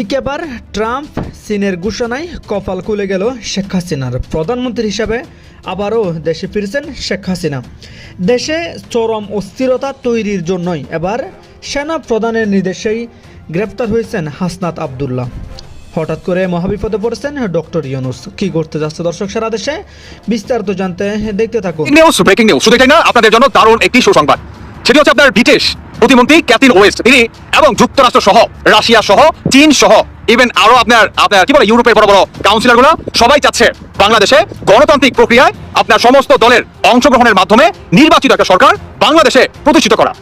একদিকে আবার ট্রাম্প চীনের ঘোষণায় কপাল খুলে গেল শেখ হাসিনার। প্রধানমন্ত্রী হিসাবে আবারও দেশে ফিরছেন শেখ হাসিনা। দেশে চরম অস্থিরতা তৈরির জন্যই এবার সেনা প্রধানের নির্দেশেই গ্রেপ্তার হয়েছেন হাসনাত আবদুল্লাহ। হঠাৎ করে মহাবিপদে পড়েছেন ডক্টর ইউনুস। কি করতে যাচ্ছে দর্শক, সারা দেশে বিস্তারিত জানতে দেখতে থাকুন। না, আপনাদের জন্য দারুণ একটি সুসংবাদ। সেটি হচ্ছে আপনার ব্রিটিশ প্রতিমন্ত্রী ক্যাথিন ওয়েস্ট। তিনি এবং যুক্তরাষ্ট্র সহ রাশিয়া সহ চীন সহ ইভেন আরও আপনার আপনার কি বলে ইউরোপের বড় বড় কাউন্সিলরগুলো সবাই চাচ্ছে বাংলাদেশে গণতান্ত্রিক প্রক্রিয়ায় আপনার সমস্ত দলের অংশগ্রহণের মাধ্যমে নির্বাচিত একটা সরকার বাংলাদেশে প্রতিষ্ঠিত করা।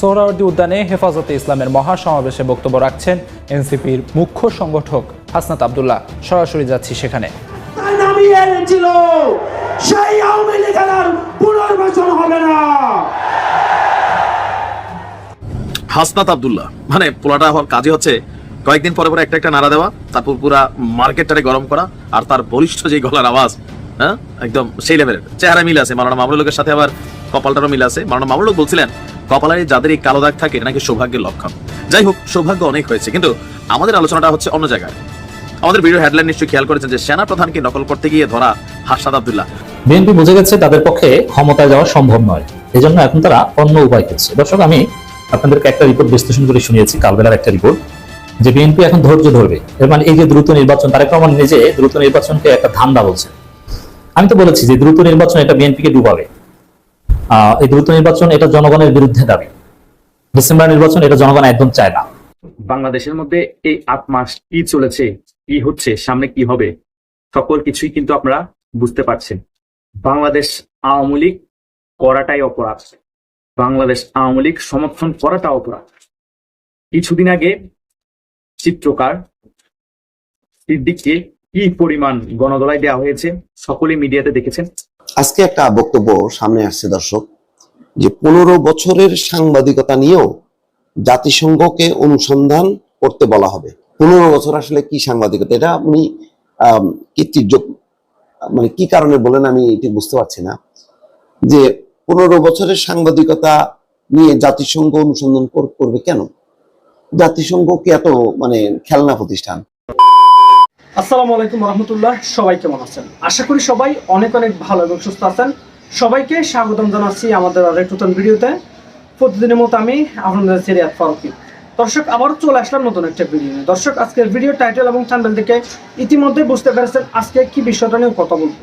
সোহরাওয়ার্দী উদ্যানে হেফাজতে ইসলামের মহাসমাবেশে বক্তব্য রাখছেন এনসিপির মুখ্য সংগঠক হাসনাত আবদুল্লাহ। সরাসরি যাচ্ছি সেখানে। তাই নামিয়ে এনেছিল। সেই আওয়ামী লীগের পুনর্বাসন হবে না। হাসনাত আব্দুল্লাহ। মানে পোলাটা হওয়ার কাজই হচ্ছে কয়েকদিন পরে পরে একটা একটা নাড়া দেওয়া, তারপর পুরা মার্কেটটারে গরম করা আর তার বলিষ্ঠ যে গলার আওয়াজ হ্যাঁ? একদম সেই লেভেলের চেহারা মিল আছে মারানা মামলুকের সাথে আবার কপালটারও মিল আছে। মারানা মামলুক বলছিলেন, কপালের এই যাদের এই কালো দাগ থাকে নাকি সৌভাগ্যের লক্ষণ। যাই হোক, সৌভাগ্য অনেক হয়েছে, কিন্তু আমাদের আলোচনাটা হচ্ছে অন্য জায়গায়। আমাদের ভিডিও হেডলাইন নিশ্চয়ই খেয়াল করেছেন যে সেনা প্রধানকে নকল করতে গিয়ে ধরা হাসনাত আবদুল্লাহ। বিএনপি বুঝে গেছে তাদের পক্ষে ক্ষমতায় যাওয়া সম্ভব নয়। এজন্য এখন তারা অন্য উপায় করছে। দর্শক, আমি আপনাদেরকে একটা রিপোর্ট বিশ্লেষণ করে শুনিয়েছি, কালবেলার একটা রিপোর্ট যে বিএনপি এখন ধৈর্য ধরবে। এর মানে এই যে দ্রুত নির্বাচন তারেক রহমান নিজে দ্রুত নির্বাচনকে একটা ধান্দা বলছে। আমি তো বলেছি যে দ্রুত নির্বাচন এটা বিএনপিকে ডুবাবে। এই দ্রুত নির্বাচন এটা জনগণের বিরুদ্ধে দাবি। ডিসেম্বর নির্বাচন এটা জনগণ একদম চায় না। বাংলাদেশের মধ্যে এই আট মাস কি চলেছে, কি হচ্ছে, সামনে কি হবে, সকল কিছুই কিন্তু আপনারা বুঝতে পারছেন। বাংলাদেশ আওয়ামী লীগ করাটাই অপরাধ। বাংলাদেশ আওয়ামী লীগ সমর্থন করাটা অপরাধ। কিছুদিন আগে চিত্রকার সিদ্দিককে কি পরিমাণ গণদলায় দেওয়া হয়েছে সকলে মিডিয়াতে দেখেছেন। আজকে একটা বক্তব্য সামনে আসছে দর্শক যে পনেরো বছরের সাংবাদিকতা নিয়েও জাতিসংঘকে অনুসন্ধান করতে বলা হবে। পনেরো বছর আসলে কি সাংবাদিকতা? এটা আপনি আম, কীর্তির মানে কি কারণে বলেন আমি এটি বুঝতে পারছি না। যে পনেরো বছরের সাংবাদিকতা নিয়ে জাতিসংঘ অনুসন্ধান করবে কেন? জাতিসংঘ কি এত মানে খেলনা প্রতিষ্ঠান? আসসালামু আলাইকুম রহমতুল্লাহ, সবাই কেমন আছেন? আশা করি সবাই অনেক অনেক ভালো এবং সুস্থ আছেন। সবাইকে স্বাগতম জানাচ্ছি আমাদের আরেক নতুন ভিডিওতে। প্রতিদিনের মতো আমি আপনাদের সিরিয়াত ফারুকি। দর্শক, আবার চলে আসলাম নতুন একটা ভিডিও দর্শক, আজকের ভিডিও টাইটেল এবং চ্যানেল থেকে ইতিমধ্যে বুঝতে পেরেছেন আজকে কি বিষয়টা নিয়ে কথা বলব।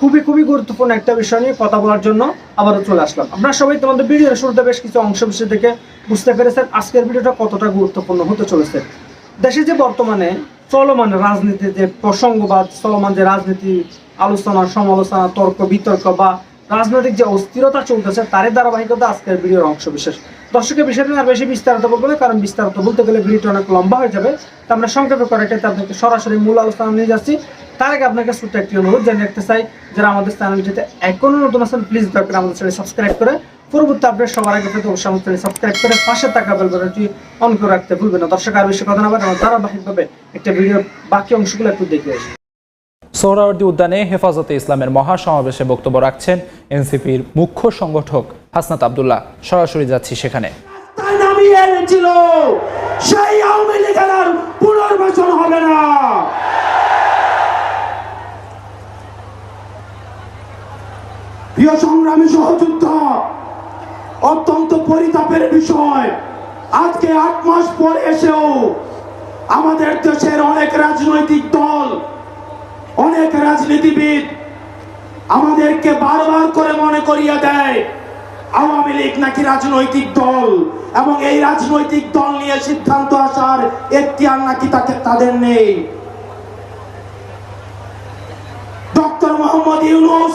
খুবই খুবই গুরুত্বপূর্ণ একটা বিষয় নিয়ে কথা বলার জন্য আবারও চলে আসলাম। আপনারা সবাই তোমাদের ভিডিওর শুরুতে বেশ কিছু অংশ বিষয় থেকে বুঝতে পেরেছেন আজকের ভিডিওটা কতটা গুরুত্বপূর্ণ হতে চলেছে। দেশে যে বর্তমানে চলমান রাজনীতি, যে প্রসঙ্গ বা চলমান যে রাজনীতি, আলোচনা, সমালোচনা, তর্ক, বিতর্ক বা রাজনৈতিক যে অস্থিরতা চলতেছে, তারই ধারাবাহিকতা আজকের ভিডিওর অংশ বিশেষ। দর্শকের বিষয়টা আর বেশি বিস্তারিত বলব না, কারণ বিস্তারিত বলতে গেলে ভিডিওটা অনেক লম্বা হয়ে যাবে। তো আমরা সংক্ষেপে করে আপনাকে সরাসরি মূল আলোচনা নিয়ে যাচ্ছি। তার আগে আপনাকে ছোট্ট একটি অনুরোধ জানিয়ে রাখতে চাই যারা আমাদের চ্যানেলটিতে এখনও নতুন আছেন প্লিজ দয়া করে আমাদের চ্যানেল সাবস্ক্রাইব করে পরবর্তী আপডেট সবার আগে পেতে অবশ্যই আমাদের চ্যানেল সাবস্ক্রাইব করে পাশে থাকা বেল বাটনটি অন করে রাখতে ভুলবেন না। দর্শক আর বেশি কথা না বলে আমরা ধারাবাহিকভাবে একটা ভিডিওর বাকি অংশগুলো একটু দেখে আসি। সোহরাওয়ার্দী উদ্যানে হেফাজতে ইসলামের মহাসমাবেশে বক্তব্য রাখছেন এনসিপির মুখ্য সংগঠক হাসনাত আবদুল্লাহ। সরাসরি যাচ্ছি সেখানে। নামিয়ে এনেছিল। সেই আওয়ামী লীগের আর পুনর্বাসন হবে না। প্রিয় সংগ্রামী সহযোদ্ধা, অত্যন্ত পরিতাপের বিষয়। আজকে আট মাস পরে এসেও আমাদের দেশের অনেক রাজনৈতিক দল, অনেক রাজনীতিবিদ আমাদেরকে বারবার করে মনে করিয়ে দেয়, আওয়ামী লীগ নাকি রাজনৈতিক দল এবং এই রাজনৈতিক দল নিয়ে সিদ্ধান্ত আসার এখতিয়ার নাকি তাকে তাদের নেই। ডক্টর মোহাম্মদ ইউনুস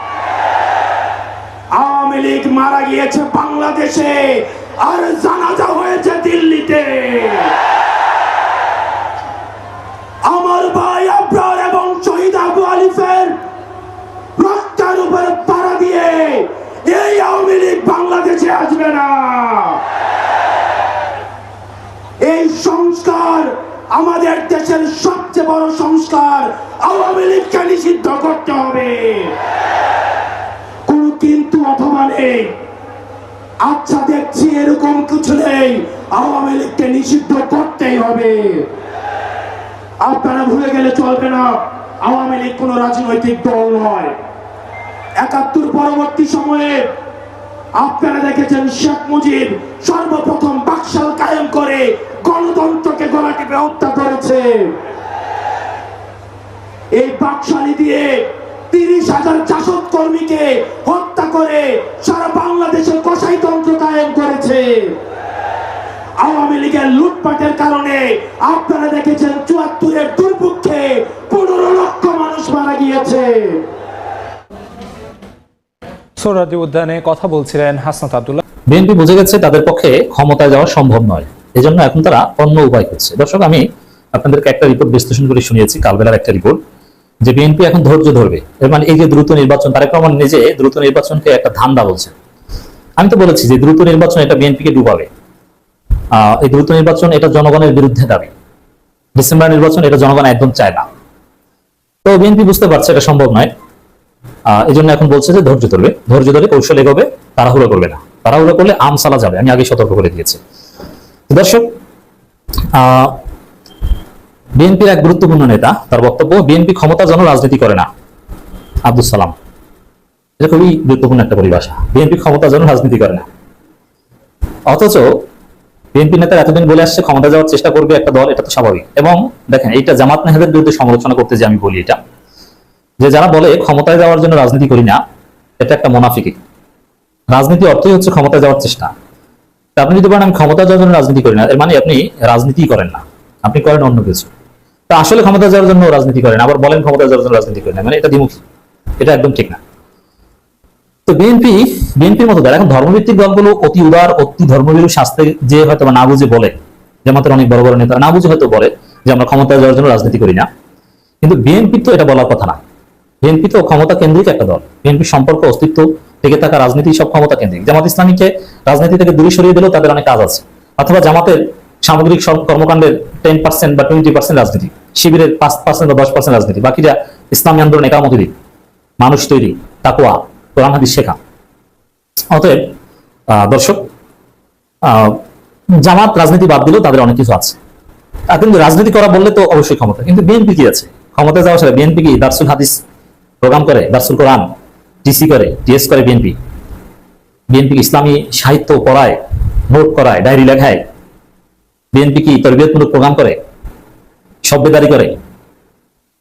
আওয়ামী লীগ মারা গিয়েছে বাংলাদেশে আর জানাজা হয়েছে দিল্লিতে। আমার ভাই আব্রার এবং শহীদ আবু আলিফের রক্তার উপরে তারা দিয়ে এই আওয়ামী লীগ বাংলাদেশে আসবে না। এই সংস্কার আমাদের দেশের সবচেয়ে বড় সংস্কার আওয়ামী লীগকে নিষিদ্ধ করতে হবে। আচ্ছা দেখছি এরকম কিছু নেই। আওয়ামী লীগকে নিষিদ্ধ করতেই হবে। আপনারা ভুলে গেলে চলবে না। আওয়ামী লীগ কোনো রাজনৈতিক দল নয়। একাত্তর পরবর্তী সময়ে আপনারা দেখেছেন শেখ মুজিব সর্বপ্রথম বাকশাল কায়েম করে গণতন্ত্রকে গলা টিপে হত্যা করেছে। এই বাকশালী দিয়ে তিরিশ হাজার জাসদ কর্মীকে হত্যা করে সারা বাংলাদেশে কসাইতন্ত্র কায়েম করেছে। আওয়ামী লীগের লুটপাটের কারণে আপনারা দেখেছেন চুয়াত্তরের দুর্ভিক্ষে পনেরো লক্ষ মানুষ মারা গিয়েছে। সোহরাদি উদ্যানে কথা বলছিলেন হাসনাত আবদুল্লাহ। বিএনপি বুঝে গেছে তাদের পক্ষে ক্ষমতায় যাওয়া সম্ভব নয়। এজন্য এখন তারা অন্য উপায় করছে দর্শক আমি আপনাদেরকে একটা রিপোর্ট বিশ্লেষণ করে শুনিয়েছি কালবেলার একটা রিপোর্ট যে বিএনপি এখন ধৈর্য ধরবে। এর মানে এই যে দ্রুত নির্বাচন, তারেক রহমান নিজে দ্রুত নির্বাচনকে একটা ধান্দা বলছে আমি তো বলেছি যে দ্রুত নির্বাচন এটা বিএনপিকে ডুবাবে। এই দ্রুত নির্বাচন এটা জনগণের বিরুদ্ধে দাবি। ডিসেম্বর নির্বাচন এটা জনগণ একদম চায় না। তো বিএনপি বুঝতে পারছে এটা সম্ভব নয়। এই জন্য এখন বলছে যে ধৈর্য ধরবে। ধৈর্য ধরে কৌশল এগোবে, তাড়াহুড়ো করবে না। তাড়াহুড়ো করলে আম সালা যাবে। আমি আগে সতর্ক করে দিয়েছি। দর্শক বিএনপির এক গুরুত্বপূর্ণ নেতা, তার বক্তব্য, বিএনপি ক্ষমতার জন্য রাজনীতি করে না। আব্দুল সালাম। এটা খুবই গুরুত্বপূর্ণ একটা পরিভাষা। বিএনপি ক্ষমতার জন্য রাজনীতি করে না। অথচ বিএনপি নেতারা এতদিন বলে আসছে, ক্ষমতা যাওয়ার চেষ্টা করবে একটা দল, এটা তো স্বাভাবিক। এবং দেখেন, এইটা জামাত নেহাদের বিরুদ্ধে সমালোচনা করতে যে আমি বলি এটা। যে যারা বলে ক্ষমতায় যাওয়ার জন্য রাজনীতি করি না, এটা একটা মোনাফিকি। রাজনীতি অর্থই হচ্ছে ক্ষমতায় যাওয়ার চেষ্টা। আপনি যদি বলেন আমি ক্ষমতা যাওয়ার জন্য রাজনীতি করি না, এর মানে আপনি রাজনীতি করেন না। আপনি করেন অন্য কিছু। তা আসলে ক্ষমতা যাওয়ার জন্য রাজনীতি করেন, আবার বলেন ক্ষমতা যাওয়ার জন্য রাজনীতি করেন। মানে এটা দ্বিমুখী। এটা একদম ঠিক না। তো বিএনপি, বিএনপির মতো দল এখন ধর্মভিত্তিক দলগুলো অতি উদার, অতি ধর্মভীরু শাস্তে যে হয়তো না বুঝে বলে জামাতের অনেক বড় বড় নেতারা না বুঝে হয়তো বলে, যে আমরা ক্ষমতায় যাওয়ার জন্য রাজনীতি করি না। কিন্তু বিএনপি তো এটা বলার কথা না। বিএনপি তো ক্ষমতা কেন্দ্রিক একটা দল। বিএনপির সম্পর্ক, অস্তিত্ব থেকে থাকা রাজনীতি সব ক্ষমতা কেন্দ্রিক। জামাত ইসলামীকে রাজনীতি থেকে দূরে সরিয়ে দিলেও তাদের অনেক কাজ আছে। অথবা জামাতের সামগ্রিক কর্মকাণ্ডের টেন পার্সেন্ট বা টোয়েন্টি পার্সেন্ট রাজনীতি, শিবিরের পাঁচ পার্সেন্ট বা দশ পার্সেন্ট রাজনীতি বাকিটা ইসলামী আন্দোলন একামতি মানুষ তৈরি তাকুয়া কোরআন, হাদিস শেখা অতএব দর্শক জামাত, রাজনীতি বাদ দিলেও তাদের অনেক কিছু আছে। কিন্তু রাজনীতি করা বললে তো অবশ্যই ক্ষমতা, কিন্তু বিএনপি কি আছে? ক্ষমতায় যাওয়া সেটা বিএনপি কি দার্সুল হাদিস প্রোগ্রাম করে, দার্সুল কোরআন টিসি করে টিএস করে বিএনপি বিএনপি ইসলামী সাহিত্য পড়ায়, নোট করায়, ডায়েরি লেখায়? বিএনপি কি তরবিয়তমূলক প্রোগ্রাম করে? সভ্যদারি করে?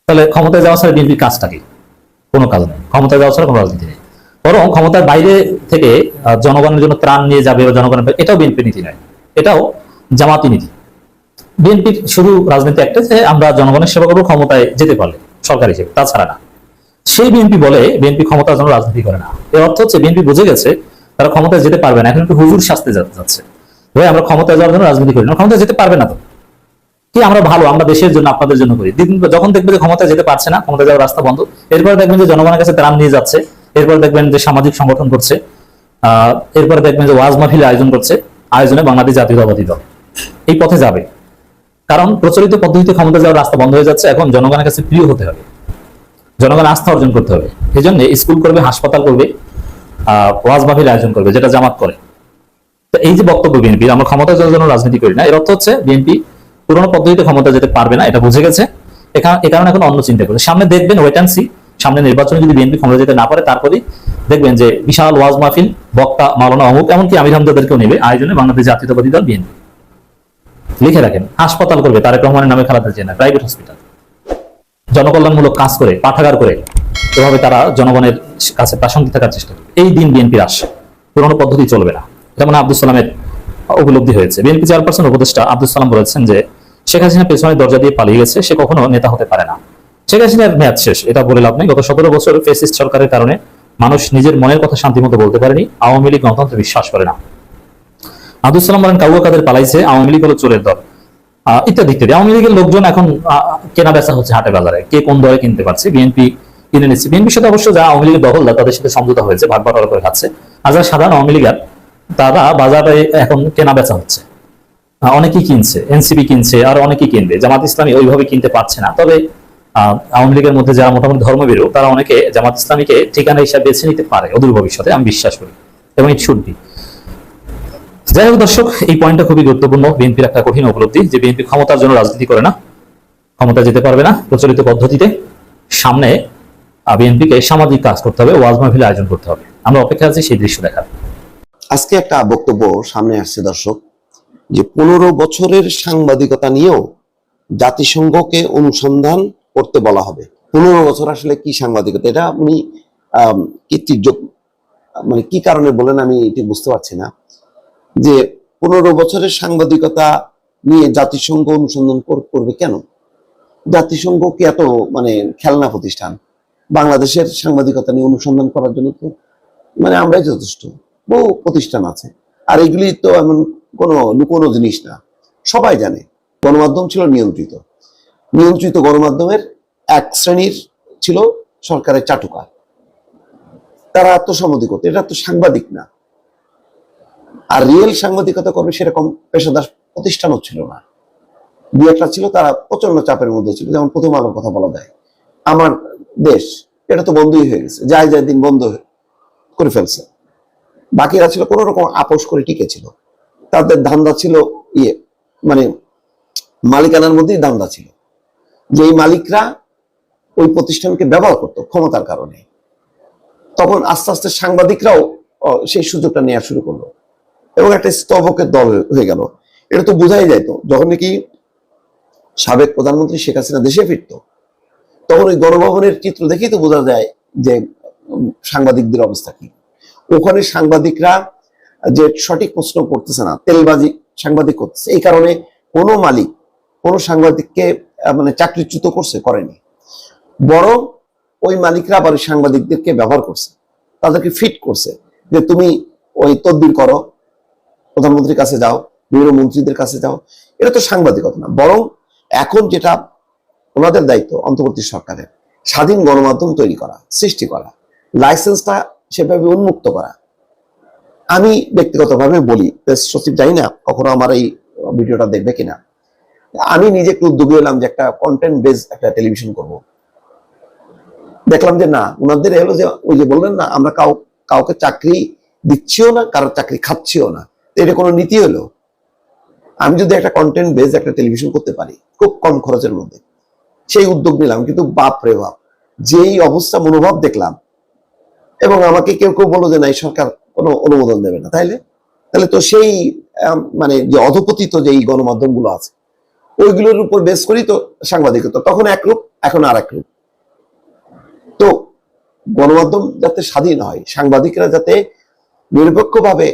তাহলে ক্ষমতায় যাওয়া ছাড়া বিএনপির কাজটা কি? কোনো কাজ নেই। ক্ষমতায় যাওয়া ছাড়া কোনো রাজনীতি নেই। বরং ক্ষমতার বাইরে থেকে জনগণের জন্য ত্রাণ নিয়ে যাবে বা জনগণের এটাও বিএনপি নীতি নয়। এটাও জামাতি নীতি। বিএনপির শুধু রাজনীতি একটা যে আমরা জনগণের সেবা করব, ক্ষমতায় যেতে পারলে, সরকার হিসেবে, তাছাড়া না। সেই বিএনপি বলে বিএনপি ক্ষমতার জন্য রাজনীতি করে না। এর অর্থ হচ্ছে বিএনপি বুঝে গেছে, তারা ক্ষমতায় যেতে পারবে না। এখন একটু হুজুর শাস্তে যাচ্ছে। ভাই আমরা ক্ষমতায় যাওয়ার জন্য রাজনীতি করি না। ক্ষমতায় যেতে পারবে না তো। কি আমরা ভালো, আমরা দেশের জন্য, আপনাদের জন্য করি। যখন দেখবে যে ক্ষমতায় যেতে পারছে না, ক্ষমতায় যাওয়ার রাস্তা বন্ধ, এরপরে দেখবেন যে জনগণের কাছে ত্রাণ নিয়ে যাচ্ছে, এরপরে দেখবেন যে সামাজিক সংগঠন করছে এরপরে দেখবেন যে ওয়াজ মাহফিল আয়োজন করছে, আয়োজনে বাংলাদেশ জাতীয়তাবাদী দল। এই পথে যাবে। কারণ প্রচলিত পদ্ধতিতে ক্ষমতা যাওয়ার রাস্তা বন্ধ হয়ে যাচ্ছে, এখন জনগণের কাছে প্রিয় হতে হবে। জনগণ আস্থা অর্জন করতে হবে। এই জন্য স্কুল করবে, হাসপাতাল করবে, আহ, ওয়াজ মাহফিল আয়োজন করবে, যেটা জামাত করে। তো এই যে বক্তব্য বিএনপি, আমরা ক্ষমতা যাওয়ার জন্য রাজনীতি করি না। এর অর্থ হচ্ছে বিএনপি পুরোনো পদ্ধতিতে ক্ষমতা যেতে পারবে না, এটা বুঝে গেছে। এ কারণে এখন অন্য চিন্তা করছে সামনে দেখবেন ওয়েট অ্যান্ড সি সামনে নির্বাচনে যদি বিএনপি ক্ষমতা যেতে না পারে, তারপরেই দেখবেন যে বিশাল ওয়াজ মাহফিল, বক্তা মাওলানা অমুক, এমনকি আমির হামদাদেরকেও নেবে আয়োজনে বাংলাদেশ জাতীয়তাবাদী দল বিএনপি। লিখে রাখেন, হাসপাতাল করবে, তারেক রহমানের নামে খালাদা জিয়া প্রাইভেট হসপিটাল জনকল্যাণমূলক কাজ করে, পাঠাগার করে, এভাবে তারা জনগণের কাছে প্রাসঙ্গিক থাকার চেষ্টা করে। এই দিন বিএনপির আসে পুরোনো পদ্ধতি চলবে না। যেমন আব্দুল সালামের উপলব্ধি হয়েছে। বিএনপি চেয়ারপারসন উপদেষ্টা আব্দুল সালাম বলেছেন যে, শেখ হাসিনা পেছনের দরজা দিয়ে পালিয়ে গেছে, সে কখনো নেতা হতে পারে না। শেখ হাসিনার মেয়াদ শেষ, এটা বলে লাভ নেই। গত সতেরো বছর ফেসিস্ট সরকারের কারণে মানুষ নিজের মনের কথা শান্তিমতো বলতে পারেনি, আওয়ামী লীগ গণতন্ত্রে বিশ্বাস করে না। আব্দুল সালাম বলেন, কাউয়া কাদের পালাইছে, আওয়ামী লীগ হলো চোরের দল। ইত্যাদি ইত্যাদি। আওয়ামী লীগের লোকজন এখন কেনা বেচা হচ্ছে হাটে বাজারে। কে কোন দরে কিনতে পারছে, বিএনপি কিনে নিচ্ছে। বিএনপির সাথে অবশ্য যা আওয়ামী লীগের দখলদার তাদের সাথে সমঝোতা হয়েছে, ভাগ বাটোয়ারা করে খাচ্ছে। আর যারা সাধারণ আওয়ামী লীগের তারা বাজারে এখন কেনা বেচা হচ্ছে। অনেকেই কিনছে, এনসিপি কিনছে, আর অনেকেই কিনবে। জামাত ইসলামী ওইভাবে কিনতে পারছে না। তবে আওয়ামী লীগের মধ্যে যারা মোটামুটি ধর্মবিরো তারা অনেকে জামাত ইসলামীকে ঠিকানা হিসাবে বেছে নিতে পারে অদূর ভবিষ্যতে, আমি বিশ্বাস করি। এবং ইট শুড বি যাই হোক দর্শক, এই পয়েন্টটা খুবই গুরুত্বপূর্ণ। বিএনপির একটা কঠিন উপলব্ধি যে বিএনপি ক্ষমতার জন্য রাজনীতি করে না, ক্ষমতা যেতে পারবে না প্রচলিত পদ্ধতিতে। সামনে বিএনপিকে সামাজিক কাজ করতে হবে, ওয়াজ মাহফিল আয়োজন করতে হবে। আমরা অপেক্ষা আছি সেই দৃশ্য দেখার। আজকে একটা বক্তব্য সামনে আসছে, দর্শক, যে পনেরো বছরের সাংবাদিকতা নিয়েও জাতিসংঘকে অনুসন্ধান করতে বলা হবে। পনেরো বছর আসলে কি সাংবাদিকতা? এটা উনি মানে কি কারণে বলেন আমি এটি বুঝতে পারছি না। যে পনেরো বছরের সাংবাদিকতা নিয়ে জাতিসংঘ অনুসন্ধান করবে কেন? জাতিসংঘ কি এত মানে খেলনা প্রতিষ্ঠান? বাংলাদেশের সাংবাদিকতা নিয়ে অনুসন্ধান করার জন্য তো মানে আমরাই যথেষ্ট। বহু প্রতিষ্ঠান আছে। আর এগুলি তো এমন কোনো লুকোনো জিনিস না। সবাই জানে, গণমাধ্যম ছিল নিয়ন্ত্রিত। নিয়ন্ত্রিত গণমাধ্যমের এক শ্রেণির ছিল সরকারের চাটুকার। তারা আত্মসম্মতি করতো এটা তো সাংবাদিক না। আর রিয়েল সাংবাদিকতা করবে সেরকম পেশাদার প্রতিষ্ঠানও ছিল না। দু একটা ছিল, তারা প্রচণ্ড চাপের মধ্যে ছিল, যেমন প্রথম আলোর কথা বলা যায়। আমার দেশ, এটা তো বন্ধই হয়ে গেছে, যাই যাই দিন বন্ধ করে ফেলছে। বাকিরা ছিল, কোন রকম আপোষ করে টিকে ছিল। তাদের ধান্দা ছিল ইয়ে মানে মালিকানার মধ্যেই ধান্দা ছিল। যে এই মালিকরা ওই প্রতিষ্ঠানকে ব্যবহার করতো ক্ষমতার কারণে। তখন আস্তে আস্তে সাংবাদিকরাও সেই সুযোগটা নেওয়া শুরু করল। এবং একটা স্তবকের দল হয়ে গেল। এটা তো বোঝাই যাইতো যখন নাকি সাবেক প্রধানমন্ত্রী শেখ হাসিনা দেশে ফিরতো, তখন ওই গণভবনের চিত্র দেখেই তো বোঝা যায় যে সাংবাদিকদের অবস্থা কি। ওখানে সাংবাদিকরা যে সঠিক প্রশ্ন করতেছে না, তেলবাজি সাংবাদিক করতেছে, এই কারণে কোনো মালিক কোনো সাংবাদিককে মানে চাকরিচ্যুত করছে, করেনি। বরং ওই মালিকরা আবার সাংবাদিকদেরকে ব্যবহার করছে, তাদেরকে ফিট করছে যে তুমি ওই তদবির করো, প্রধানমন্ত্রীর কাছে যাও বিভিন্ন মন্ত্রীদের কাছে যাও। এটা তো সাংবাদিকতা না, বরং এখন যেটা ওনাদের দায়িত্ব অন্তর্বর্তী সরকারের, স্বাধীন গণমাধ্যম তৈরি করা, সৃষ্টি করা। লাইসেন্সটা সেভাবে উন্মুক্ত করা। আমি ব্যক্তিগতভাবে বলি সচিব জানি না কখনো আমার এই ভিডিওটা দেখবে কিনা। আমি নিজে একটু উদ্যোগী হলাম যে একটা কন্টেন্ট বেস একটা টেলিভিশন করব। দেখলাম যে না ওনাদের হলো যে ওই যে বললেন না, আমরা কাউ, কাউকে চাকরি দিচ্ছিও না কারোর চাকরি খাচ্ছিও না। এটা কোনো নীতি হলো? আমি যদি একটা কন্টেন্ট বেস একটা টেলিভিশন করতে পারি, খুব কম খরচের মধ্যে, সেই উদ্যোগ নিলাম। কিন্তু বাপ রে বাপ, যেই অবস্থা মনোভাব দেখলাম এবং আমাকে কেউ কেউ বলল যে, না সরকার কোনো অনুমোদন দেবে না। তাইলে? তাহলে তো সেই মানে যে অধপতিত যে এই গণমাধ্যমগুলো আছে, ওইগুলোর উপর বেস করেই তো সাংবাদিকতা তখন এক রূপ, এখন আর এক রূপ। তো গণমাধ্যম যাতে স্বাধীন হয়, সাংবাদিকরা যাতে নিরপেক্ষভাবে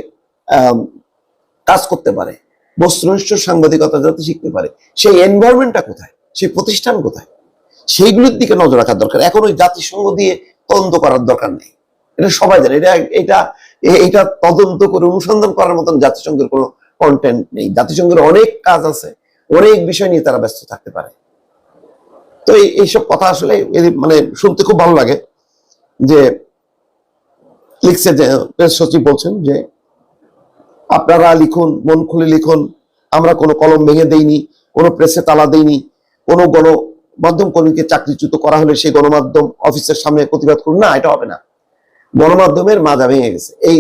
কাজ করতে পারে, বস্তুনিষ্ঠ সাংবাদিকতা যাতে শিখতে পারে, সেই এনভায়রনমেন্টটা কোথায়? সেই প্রতিষ্ঠান কোথায়? সেইগুলোর দিকে নজর রাখার দরকার। এখন ওই জাতিসংঘ দিয়ে তদন্ত করার দরকার নেই। এটা সবাই জানে। এটা এটা এটা তদন্ত করে অনুসন্ধান করার মতন জাতিসংঘের কোনো কন্টেন্ট নেই। জাতিসংঘের অনেক কাজ আছে, অনেক বিষয় নিয়ে তারা ব্যস্ত থাকতে পারে। তো এইসব কথা আসলে মানে শুনতে খুব ভালো লাগে যে লিখছে যে প্রেস সচিব বলছেন যে আপনারা লিখুন, মন খুলে লিখুন, আমরা কোনো কলম ভেঙে দেইনি, কোনো প্রেসে তালা দেইনি, কোনো গণমাধ্যম কর্মীকে চাকরিচ্যুত করা হলে সেই গণমাধ্যম অফিসের সামনে প্রতিবাদ করুন। না, এটা হবে না। গণমাধ্যমের মাজা ভেঙে গেছে। এই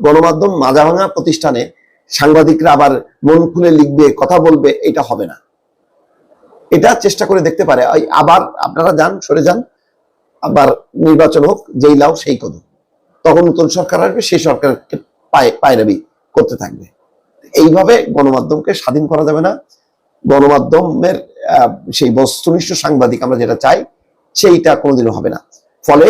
গণমাধ্যম মাজা ভাঙা প্রতিষ্ঠানে সাংবাদিকরা আবার মন খুলে লিখবে, কথা বলবে, এটা হবে না। এটা চেষ্টা করে দেখতে পারে। আবার আপনারা যান, সরে যান, আবার নির্বাচন হোক, যেই লাও সেই কদম তখন নতুন সরকার আসবে, সেই সরকারকে পায়ে, পায়রাবি করতে থাকবে। এইভাবে গণমাধ্যমকে স্বাধীন করা যাবে না। গণমাধ্যমের সেই বস্তুনিষ্ঠ সাংবাদিক আমরা যেটা চাই, সেইটা কোনোদিনও হবে না। ফলে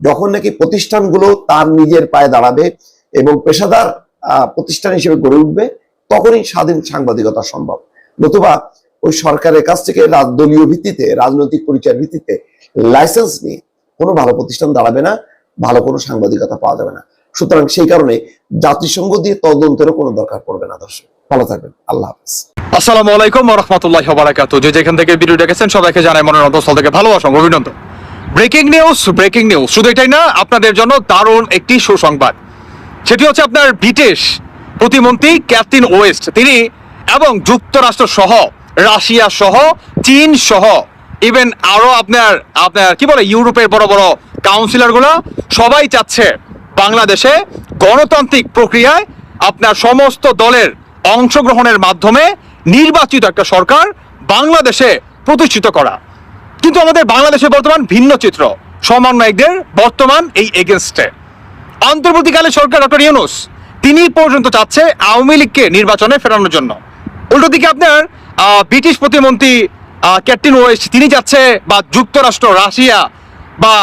যখন নাকি প্রতিষ্ঠানগুলো তার নিজের পায়ে দাঁড়াবে এবং পেশাদার প্রতিষ্ঠান হিসেবে গড়ে উঠবে, তখনই স্বাধীন সাংবাদিকতা সম্ভব। নতুবা ওই সরকারের কাছ থেকে রাজ- দলীয় ভিত্তিতে, রাজনৈতিক পরিচয়ের ভিত্তিতে লাইসেন্স নিয়ে কোনো ভালো প্রতিষ্ঠান দাঁড়াবে না, ভালো কোনো সাংবাদিকতা পাওয়া যাবে না। সুতরাং সেই কারণে জাতিসংঘ দিয়ে তদন্তেরও কোনো দরকার পড়বে না, দর্শক। ভালো থাকবেন। আল্লাহ হাফিজ। আসসালামু আলাইকুম রহমতুল্লাহ বারাকাত যে যেখান থেকে ভিডিও দেখেছেন, সবাইকে জানাই মনের অন্তঃস্থল থেকে ভালোবাসা, অভিনন্দন। Breaking news breaking news. শুধু এটাই না, আপনাদের জন্য দারুণ একটি সুসংবাদ। সেটি হচ্ছে আপনার ব্রিটিশ প্রতিমন্ত্রী ক্যাপ্টেন ওয়েস্ট। তিনি এবং যুক্তরাষ্ট্র সহ, রাশিয়া সহ, চীন সহ ইভেন আরও আপনার আপনার, কি বলে, ইউরোপের বড় বড় কাউন্সিলরগুলো, সবাই চাচ্ছে বাংলাদেশে গণতান্ত্রিক প্রক্রিয়ায় আপনার সমস্ত দলের অংশগ্রহণের মাধ্যমে নির্বাচিত একটা সরকার বাংলাদেশে প্রতিষ্ঠিত করা। কিন্তু আমাদের বাংলাদেশে বর্তমান ভিন্ন চিত্র। সমন্বয়কদের বর্তমান এই এগেনস্টে। অন্তর্বর্তীকালে সরকার ডক্টর ইউনুস, তিনি পর্যন্ত চাচ্ছে আওয়ামী লীগকে নির্বাচনে ফেরানোর জন্য। উল্টো দিকে আপনার ব্রিটিশ প্রতিমন্ত্রী ক্যাপ্টেন ওয়েস্ট তিনি যাচ্ছে বা যুক্তরাষ্ট্র, রাশিয়া বা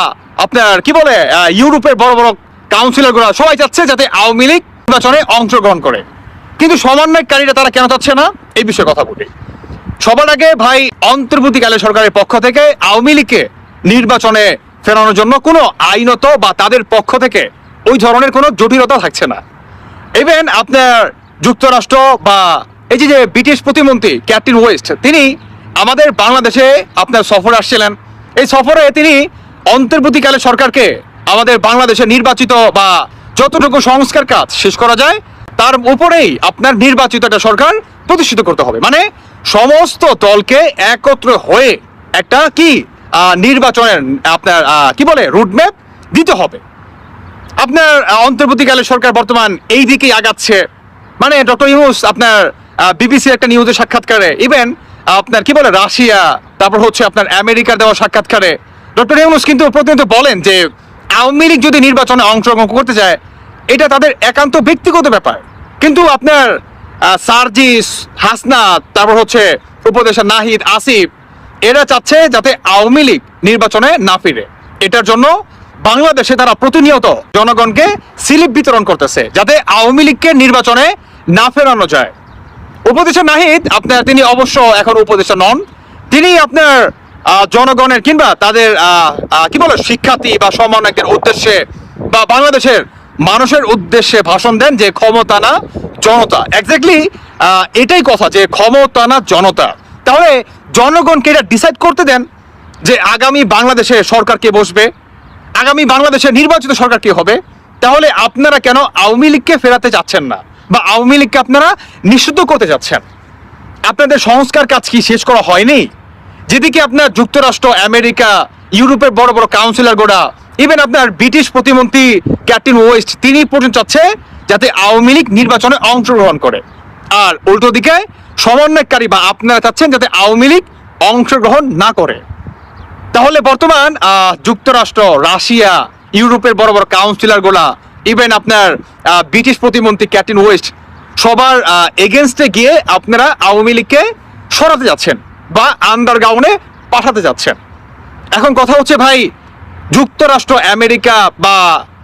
আপনার, কি বলে ইউরোপের বড় বড় কাউন্সিলরগুলো সবাই চাচ্ছে যাতে আওয়ামী লীগ নির্বাচনে অংশগ্রহণ করে। কিন্তু সমন্বয়কারীরা তারা কেন চাচ্ছে না? এই বিষয়ে কথা বলি। সবার আগে ভাই অন্তর্বর্তীকালে সরকারের পক্ষ থেকে আওয়ামী লীগকে নির্বাচনে ফেরানোর জন্য কোনো আইনত বা তাদের পক্ষ থেকে ওই ধরনের কোনো জটিলতা থাকছে না। ইভেন আপনার যুক্তরাষ্ট্র বা এই যে ব্রিটিশ প্রতিমন্ত্রী ক্যাপ্টেন ওয়েস্ট, তিনি আমাদের বাংলাদেশে আপনার সফরে আসছিলেন। এই সফরে তিনি অন্তর্বর্তীকালে সরকারকে আমাদের বাংলাদেশে নির্বাচিত বা যতটুকু সংস্কার কাজ শেষ করা যায়, তার উপরেই আপনার নির্বাচিত একটা সরকার প্রতিষ্ঠিত করতে হবে। মানে সমস্ত দলকে একত্র হয়ে একটা কি নির্বাচনের, আপনার কি বলে রুটম্যাপ দিতে হবে। আপনার অন্তর্বর্তীকালে সরকার বর্তমান এই দিকেই আগাচ্ছে। মানে ডক্টর ইউনুস আপনার বিবিসি একটা নিউজে সাক্ষাৎকারে ইভেন আপনার কি বলে, রাশিয়া, তারপর হচ্ছে আপনার আমেরিকার দেওয়া সাক্ষাৎকারে। ডক্টর ইউনুস কিন্তু প্রতিনিয়ত বলেন যে, আওয়ামী লীগ যদি নির্বাচনে অংশগ্রহণ করতে চায়, এটা তাদের একান্ত ব্যক্তিগত ব্যাপার। কিন্তু আপনার সার্জিস, হাসনাত, তারপর হচ্ছে উপদেশা নাহিদ, আসিফ, এরা চাচ্ছে যাতে আওয়ামী লীগ নির্বাচনে না ফিরে। এটার জন্য বাংলাদেশে তারা প্রতিনিয়ত জনগণকে স্লিপ বিতরণ করতেছে, যাতে আওয়ামী লীগকে নির্বাচনে না ফেরানো যায়। উপদেষ্টা নাহিদ, আপনার তিনি অবশ্য এখন উপদেষ্টা নন। তিনি আপনার জনগণের কিংবা তাদের কি বলে, শিক্ষার্থী বা সমন্বয়কদের উদ্দেশ্যে বা বাংলাদেশের মানুষের উদ্দেশ্যে ভাষণ দেন যে ক্ষমতা না জনতা। এক্স্যাক্টলি এটাই কথা যে ক্ষমতা না জনতা। তাহলে জনগণকে এটা ডিসাইড করতে দেন যে আগামী বাংলাদেশে সরকার কে বসবে, আগামী বাংলাদেশে নির্বাচিত সরকার কি হবে। তাহলে আপনারা কেন আওয়ামী লীগকে ফেরাতে যাচ্ছেন না? বা আওয়ামী লীগকে আপনারা নিষিদ্ধ করতে যাচ্ছেন? আপনাদের সংস্কার কাজ কি শেষ করা হয়নি? যেদিকে আপনার যুক্তরাষ্ট্র, আমেরিকা, ইউরোপের বড় বড় কাউন্সিলর গোড়া ইভেন আপনার ব্রিটিশ প্রতিমন্ত্রী ক্যাপ্টেন ওয়েস্ট, তিনি পর্যন্ত চাচ্ছে যাতে আওয়ামী লীগ নির্বাচনে অংশগ্রহণ করে। আর উল্টো দিকে সমন্বয়কারী বা আপনারা চাচ্ছেন যাতে আওয়ামী লীগ অংশগ্রহণ না করে। তাহলে বর্তমান যুক্তরাষ্ট্র, রাশিয়া, ইউরোপের বড় বড় কাউন্সিলরগুলা ইভেন আপনার ব্রিটিশ প্রতিমন্ত্রী ক্যাটিন ওয়েস্ট, সবার এগেনস্টে গিয়ে আপনারা আওয়ামী লীগকে সরাতে যাচ্ছেন বা আন্ডারগ্রাউন্ডে পাঠাতে যাচ্ছেন। এখন কথা হচ্ছে ভাই, যুক্তরাষ্ট্র, আমেরিকা বা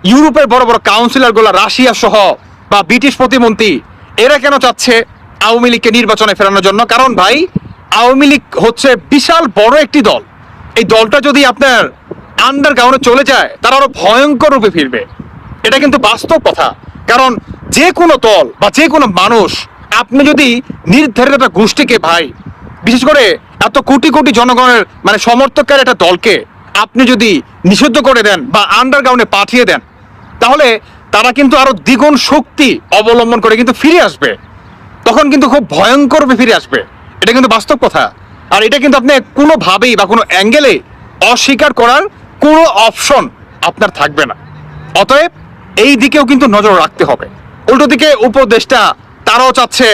ইউরোপের বড় বড় কাউন্সিলরগুলা রাশিয়া সহ বা ব্রিটিশ প্রতিমন্ত্রী, এরা কেন চাচ্ছে আওয়ামী লীগকে নির্বাচনে ফেরানোর জন্য? কারণ ভাই, আওয়ামী লীগ হচ্ছে বিশাল বড় একটি দল। এই দলটা যদি আপনার আন্ডারগ্রাউন্ডে চলে যায়, তারা আরও ভয়ঙ্কর রূপে ফিরবে। এটা কিন্তু বাস্তব কথা। কারণ যে কোনো দল বা যে কোনো মানুষ, আপনি যদি নির্ধারিত একটা গোষ্ঠীকে ভাই, বিশেষ করে এত কোটি কোটি জনগণের মানে সমর্থকের একটা দলকে আপনি যদি নিষিদ্ধ করে দেন বা আন্ডারগ্রাউন্ডে পাঠিয়ে দেন, তাহলে তারা কিন্তু আরও দ্বিগুণ শক্তি অবলম্বন করে কিন্তু ফিরে আসবে। তখন কিন্তু খুব ভয়ঙ্কর ফিরে আসবে। এটা কিন্তু বাস্তব কথা। আর এটা কিন্তু আপনি কোনোভাবেই বা কোনো অ্যাঙ্গেলে অস্বীকার করার কোনো অপশন আপনার থাকবে না। অতএব এই দিকেও কিন্তু নজর রাখতে হবে। উল্টো দিকে উপদেষ্টা তারাও চাচ্ছে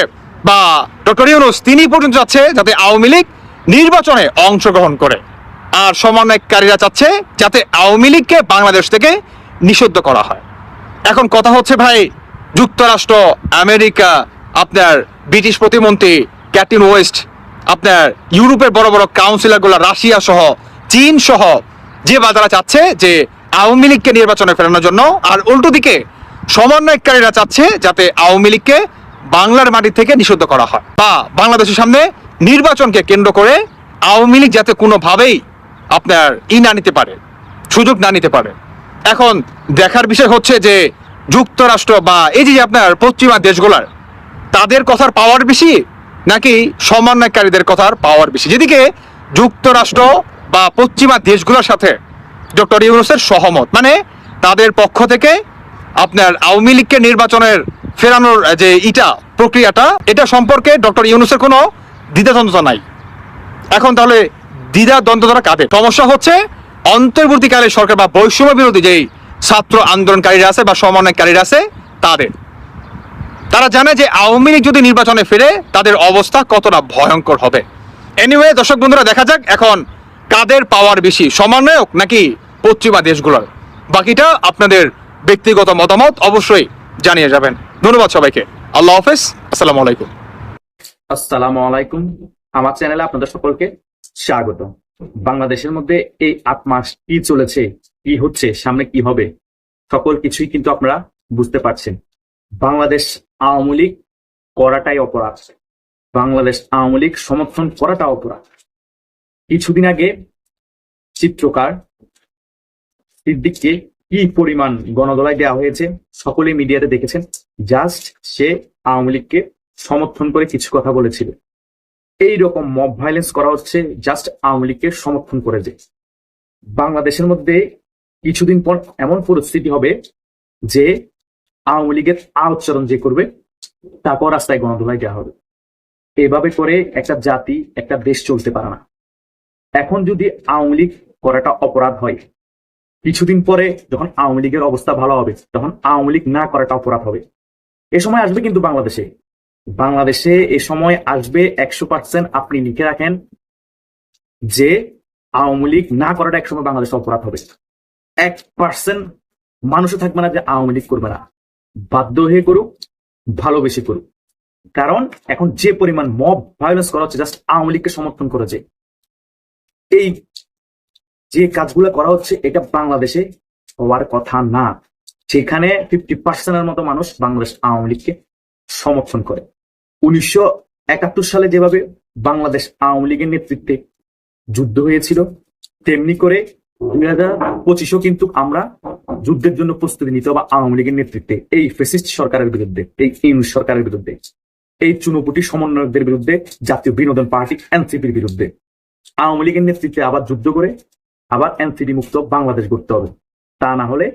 বা ডক্টর ইউনুস তিনি পর্যন্ত চাচ্ছে যাতে আওয়ামী লীগ নির্বাচনে অংশগ্রহণ করে। আর সমন্বয়কারীরা চাচ্ছে যাতে আওয়ামী লীগকে বাংলাদেশ থেকে নিষিদ্ধ করা হয়। এখন কথা হচ্ছে ভাই, যুক্তরাষ্ট্র, আমেরিকা, আপনার ব্রিটিশ প্রতিমন্ত্রী ক্যাটিন ওয়েস্ট, আপনার ইউরোপের বড় বড় কাউন্সিলরগুলো, রাশিয়া সহ, চীন সহ, যে বাজারা চাচ্ছে যে আওয়ামী লীগকে নির্বাচনে ফেরানোর জন্য, আর উল্টো দিকে সমন্বয়কারীরা চাচ্ছে যাতে আওয়ামী লীগকে বাংলার মাটি থেকে নিষিদ্ধ করা হয় বা বাংলাদেশের সামনে নির্বাচনকে কেন্দ্র করে আওয়ামী লীগ যাতে কোনোভাবেই আপনার ই না নিতে পারে, সুযোগ না নিতে পারে। এখন দেখার বিষয় হচ্ছে যে যুক্তরাষ্ট্র বা এই যে আপনার পশ্চিমা দেশগুলার, তাদের কথার পাওয়ার বেশি নাকি সমন্বয়কারীদের কথার পাওয়ার বেশি? যেদিকে যুক্তরাষ্ট্র বা পশ্চিমা দেশগুলোর সাথে ডক্টর ইউনুসের সহমত মানে তাদের পক্ষ থেকে আপনার আওয়ামী লীগকে নির্বাচনের ফেরানোর যে ইটা, প্রক্রিয়াটা, এটা সম্পর্কে ডক্টর ইউনুসের কোনো দ্বিধাদ্বন্দ্বতা নাই। এখন তাহলে দ্বিধা দ্বন্দ্বতা কাদের সমস্যা হচ্ছে, অন্তর্বর্তীকালে সরকার বা বৈষম্য বিরোধী যেই ছাত্র আন্দোলনকারীরা আছে বা সমন্বয়কারীরা আছে, তাদের। তারা জানে যে আওয়ামী লীগ যদি নির্বাচনে ফিরে, তাদের অবস্থা কতটা ভয়ঙ্কর হবে। এনিওয়ে দর্শক বন্ধুরা, দেখা যাক এখন কাদের পাওয়ার বেশি, সমন্বয়ক নাকি পশ্চিমা দেশগুলোর। বাকিটা আপনাদের ব্যক্তিগত মতামত অবশ্যই জানিয়ে যাবেন। ধন্যবাদ সবাইকে। আল্লাহ হাফেজ। আসসালামু আলাইকুম। আসসালামু আলাইকুম। আমার চ্যানেলে আপনাদের সকলকে স্বাগত বাংলাদেশের মধ্যে এই আট মাস কি চলেছে, কি হচ্ছে, সামনে কি হবে, সকল কিছুই কিন্তু আপনারা বুঝতে পারছেন। বাংলাদেশ আওয়ামী লীগ করাটাই অপরাধ। বাংলাদেশ আওয়ামী লীগ সমর্থন করাটা অপরাধ। কিছুদিন আগে চিত্রকার সিদ্দিককে কি পরিমাণ গণদলায় দেওয়া হয়েছে সকলে মিডিয়াতে দেখেছেন। জাস্ট সে আওয়ামী লীগকে সমর্থন করে কিছু কথা বলেছিল। এই রকম মব ভাইলেন্স করা হচ্ছে জাস্ট আওয়ামী লীগকে সমর্থন করে যে। বাংলাদেশের মধ্যে কিছুদিন পর এমন পরিস্থিতি হবে যে আওয়ামী লীগের আ উচ্চারণ যে করবে, তারপর রাস্তায় গণদোলাই দেওয়া হবে। এভাবে করে একটা জাতি, একটা দেশ চলতে পারে না। এখন যদি আওয়ামী লীগ করাটা অপরাধ হয়, কিছুদিন পরে যখন আওয়ামী লীগের অবস্থা ভালো হবে, তখন আওয়ামী লীগ না করাটা অপরাধ হবে। এ সময় আসবে কিন্তু বাংলাদেশে। বাংলাদেশে এ সময় আসবে একশো পার্সেন্ট আপনি লিখে রাখেন যে আওয়ামী লীগ না করাটা একসময় বাংলাদেশে অপরাধ হবে। এক পার্সেন্ট মানুষও থাকবে না যে আওয়ামী লীগ করবে না। বাধ্য হয়ে করুক, ভালোবেসে করুক। কারণ এখন যে পরিমাণ মব ভায়োলেন্স করা হচ্ছে জাস্ট আওয়ামী লীগকে সমর্থন করেছে এই যে কাজগুলো করা হচ্ছে, এটা বাংলাদেশে হওয়ার কথা না। সেখানে ফিফটি পার্সেন্টের মতো মানুষ বাংলাদেশ আওয়ামী লীগকে সমর্থন করে। উনিশশো একাত্তর সালে যেভাবে বাংলাদেশ আওয়ামী লীগের নেতৃত্বে যুদ্ধ হয়েছিল, তেমনি করে দুই হাজার পঁচিশও কিন্তু আমরা যুদ্ধের জন্য প্রস্তুতি নিতে হবে আওয়ামী লীগের নেতৃত্বে, এই ফেসিস্ট সরকারের বিরুদ্ধে, এই ইউনুস সরকারের বিরুদ্ধে, এই চুনোপুটি সমন্বয়কদের বিরুদ্ধে, জাতীয় বিনোদন পার্টি এনসিপির বিরুদ্ধে। আওয়ামী লীগের নেতৃত্বে আবার যুদ্ধ করে আবার এনসিপি মুক্ত বাংলাদেশ গড়তে হবে। তা না হলে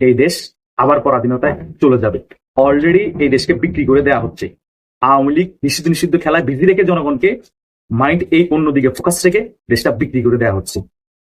এই দেশ আবার পরাধীনতায় চলে যাবে। অলরেডি এই দেশকে বিক্রি করে দেওয়া হচ্ছে। আওয়ামী লীগ নিষিদ্ধ নিষিদ্ধ খেলায় বিধি রেখে জনগণকে মাইন্ড এই অন্যদিকে ফোকাস রেখে দেশটা বিক্রি করে দেওয়া হচ্ছে।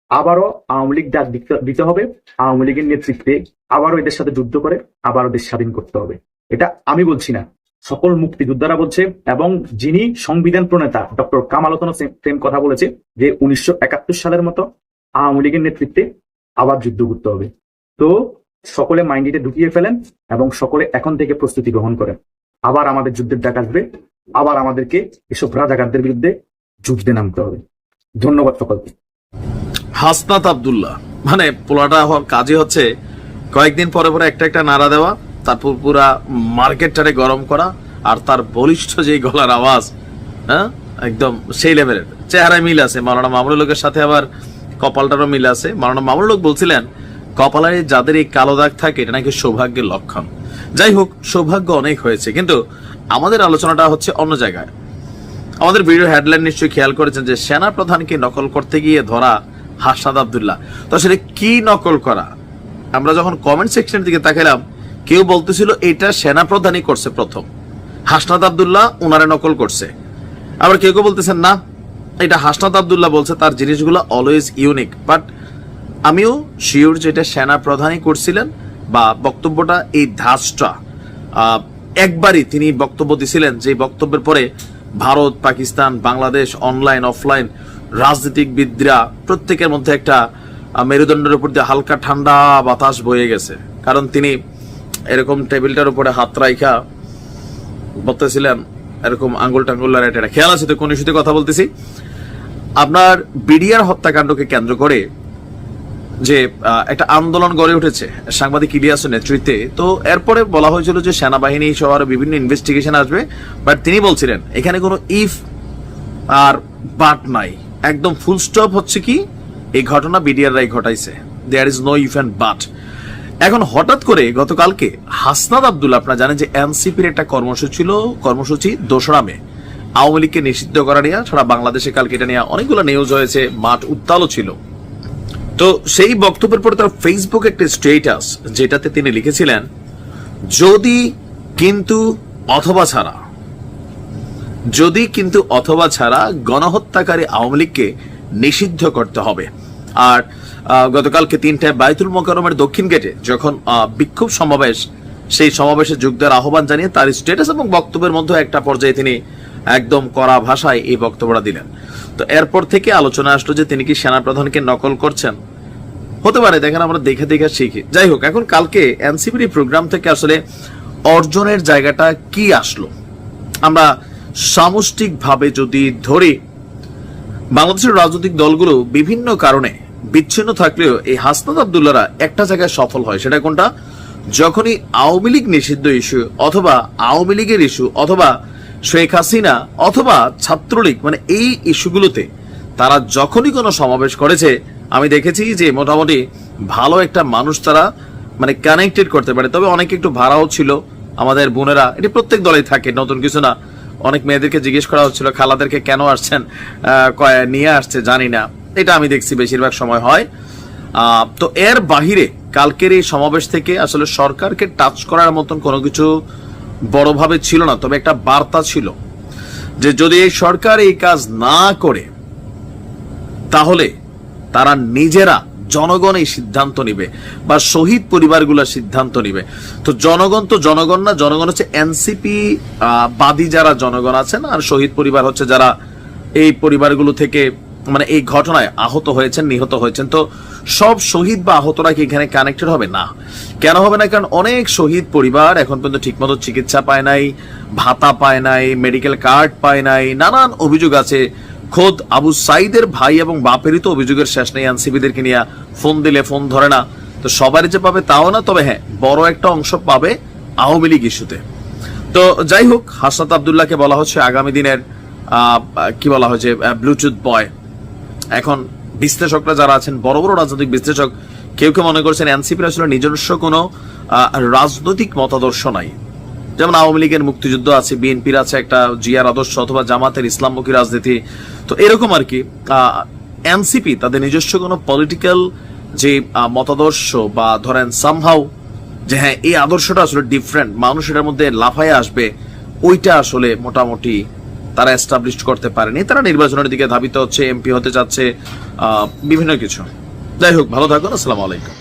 আবারও আওয়ামী লীগ ডাক দিতে- হবে। আওয়ামী লীগের নেতৃত্বে আবারও এদের সাথে যুদ্ধ করে, আবারও দেশ স্বাধীন করতে হবে। এটা আমি বলছি না। সকল মুক্তিযোদ্ধারা বলছে এবং যিনি সংবিধান প্রণেতা, ডক্টর কামালতন সেম কথা বলেছে যে উনিশশো একাত্তর সালের মতো আওয়ামী লীগের নেতৃত্বে আবার যুদ্ধ করতে হবে। তো সকলে মাইন্ডিতে ঢুকিয়ে ফেলেন এবং সকলে এখন থেকে প্রস্তুতি গ্রহণ করেন। আবার আমাদের যুদ্ধের ডাক আসবে। আবার আমাদেরকে এসব রাজাকারদের বিরুদ্ধে যুদ্ধে নামতে হবে। ধন্যবাদ সকলকে। হাসনাত আব্দুল্লাহ। মানে পোলাটা হওয়ার কাজই হচ্ছে কয়েকদিন পরে পরে একটা একটা নাড়া দেওয়া, তারপর পুরা মার্কেটটারে গরম করা আর তার বলিষ্ঠ যেই গলার আওয়াজ হ্যাঁ? একদম সেই লেভেলের। চেহারায় মিল আছে। মাওলানা মামুনুল লোকের সাথে আবার কপালটারও মিল আছে। মাওলানা মামুনুল লোক বলছিলেন কপালে যাদের এই কালো দাগ থাকে, এটা নাকি সৌভাগ্যের লক্ষণ। যাই হোক, সৌভাগ্য অনেক হয়েছে, কিন্তু আমাদের আলোচনাটা হচ্ছে অন্য জায়গায়। আমাদের ভিডিও হেডলাইন নিশ্চয়ই খেয়াল করেছেন যে সেনা প্রধানকে নকল করতে গিয়ে ধরা হাসনাদ আব্দুল্লাহ। তো আসলে কি নকল করা? আমরা যখন কমেন্ট সেকশনের দিকে তাকালাম কেউ বলতেছিল, এটা সেনা প্রধানই করছে প্রথম। হাসনাদ আবদুল্লাহ উনারে নকল করছে। আবার কেউ কেউ বলতেছেন, না, এটা হাসনাদ আবদুল্লাহ বলছে, তার জিনিসগুলো অলওয়েজ ইউনিক বাট আমিও শিওর যেটা সেনা প্রধানই করছিলেন বা বক্তব্যটা এই ধাঁচটা একবারই তিনি বক্তব্য দিছিলেন যে বক্তব্যের পরে ভারত, পাকিস্তান, বাংলাদেশ অনলাইন অফলাইন রাজনীতিকবিদরা প্রত্যেকের মধ্যে একটা মেরুদণ্ডের উপর দিয়ে হালকা ঠান্ডা বাতাস বয়ে গেছে। কারণ তিনি এরকম টেবিলটার উপরে হাত রাইখা বলতেছিলেন, এরকম আঙ্গুল টাঙ্গুল খেয়াল আছে তো কোন ইস্যুতে কথা বলতেছি? আপনার বিডিআর হত্যাকাণ্ডকে কেন্দ্র করে যে একটা আন্দোলন গড়ে উঠেছে সাংবাদিক ইলিয়াসের নেতৃত্বে। তো এরপরে বলা হয়েছিল যে, সেনাবাহিনী সহ আরও বিভিন্ন ইনভেস্টিগেশন আসবে। বাট তিনি বলছিলেন, এখানে কোনো ইফ আর বাট নাই। একদম ফুল স্টপ হচ্ছে কি? এই ঘটনা বিডিআর রাই ঘটাইছে। There is no if and but এখন হঠাৎ করে গতকালকে হাসনাদ আব্দুল আপনারা জানেন যে এনসিপির একটা কর্মসূচি ছিল, কর্মসূচি দোসরা মে। আওয়ামী লীগকে নিষিদ্ধ করা নিয়ে সারা বাংলাদেশে কালকে এটা নিয়ে অনেকগুলো নিউজ হয়েছে, মাঠ উত্তালও ছিল। তো সেই বক্তব্যের পরে তার ফেসবুক একটা স্টেটাস যেটাতে তিনি লিখেছিলেন, যদি কিন্তু অথবা ছাড়া, যদি কিন্তু অথবা ছাড়া গণহত্যাকারী আওয়ামী লীগকে নিষিদ্ধ করতে হবে। আর গতকালকে তিনটায় বায়তুল মোকারমের দক্ষিণ গেটে যখন বিক্ষোভ সমাবেশ, সেই সমাবেশে যোগ দেওয়ার আহ্বান জানিয়ে তার স্টেটাস এবং বক্তব্যের মধ্যে একটা পর্যায়ে তিনি একদম কড়া ভাষায় এই বক্তব্যটা দিলেন। তো এরপর থেকে আলোচনা আসলো যে তিনি কি সেনাপ্রধানকে নকল করছেন? হতে পারে, দেখেন আমরা দেখে দেখে শিখি। যাই হোক, এখন কালকে এনসিপির প্রোগ্রাম থেকে আসলে অর্জনের জায়গাটা কি আসলো? আমরা সামষ্টিকভাবে যদি ধরি, বাংলাদেশের রাজনৈতিক দলগুলো বিভিন্ন কারণে বিচ্ছিন্ন থাকলেও এই হাসনাদ আবদুল্লারা একটা জায়গায় সফল হয়, সেটা কোনটা? যখনই আওয়ামী লীগ নিষিদ্ধ ইস্যু অথবা আওয়ামী লীগের ইস্যু অথবা শেখ হাসিনা অথবা ছাত্রলীগ মানে এই ইস্যুগুলোতে তারা যখনই কোনো সমাবেশ করেছে আমি দেখেছি যে মোটামুটি ভালো একটা মানুষ তারা মানে কানেক্টেড করতে পারে। তবে অনেকে একটু ভাড়াও ছিল আমাদের বোনেরা। এটি প্রত্যেক দলেই থাকে, নতুন কিছু না। অনেক মেয়েদেরকে জিজ্ঞেস করা হচ্ছিল, খালাদেরকে কেন আসছেন নিয়ে আসছে, জানি না। এটা আমি দেখছি বেশিরভাগ সময় হয়। তো এর বাহিরে কালকের এই সমাবেশ থেকে আসলে সরকারকে টাচ করার মতন কোনো কিছু বড়ভাবে ছিল না, তবে একটা বার্তা ছিল যে যদি এই সরকার এই কাজ না করে, তাহলে তারা নিজেরা জনগণ এই সিদ্ধান্ত নিবে বা শহীদ পরিবারগুলো সিদ্ধান্ত নিবে। তো জনগণ তো জনগণ না, জনগণ হচ্ছে এনসিপি বাদী যারা জনগণ আছেন আর শহীদ পরিবার হচ্ছে যারা এই পরিবারগুলো থেকে মানে এই ঘটনায় আহত হয়েছেন, নিহত হয়েছেন। তো সব শহীদ বা আহতরা কি এখানে কানেক্টেড হবে? না। কেন হবে না? কারণ অনেক শহীদ পরিবার এখন পর্যন্ত ঠিকমতো চিকিৎসা পায় নাই, ভাতা পায় নাই মেডিকেল কার্ড পায় নাই, নানান অভিযোগ আছে। খোদ আবু সাইদের ভাই এবং বাপেরই তো অভিযোগের শেষ নেই এনসিবিদেরকে নিয়ে। ফোন দিলে ফোন ধরে না। তো সবারই যে পাবে তাও না, তবে হ্যাঁ বড় একটা অংশ পাবে আওয়ামী লীগ ইস্যুতে। তো যাই হোক, হাসনাত আবদুল্লাহকে বলা হচ্ছে আগামী দিনের কি বলা হয়েছে ব্লুটুথ বয় এখন বিশ্লেষকরা যারা আছেন, বড় বড় রাজনৈতিক বিশ্লেষক, কেউ কেউ মনে করছেন এনসিপির আসলে নিজস্ব কোনো রাজনৈতিক মতাদর্শ নাই। যেমন আওয়ামী লীগের মুক্তিযুদ্ধ আছে, বিএনপির আছে একটা জিয়ার আদর্শ অথবা জামাতের ইসলামমুখী রাজনীতি। তো এরকম আর কি এনসিপি তাদের নিজস্ব কোনো পলিটিক্যাল যে মতাদর্শ বা ধরেন সামহাউ যে হ্যাঁ এই আদর্শটা আসলে ডিফারেন্ট মানুষ এটার মধ্যে লাফায় আসবে, ওইটা আসলে মোটামুটি তারা এস্টাবলিশ করতে পারেনি। তারা নির্বাচনের দিকে ধাবিত হচ্ছে এমপি হতে চাচ্ছে বিভিন্ন কিছু। যাই হোক, ভালো থাকুন, আসসালামু আলাইকুম।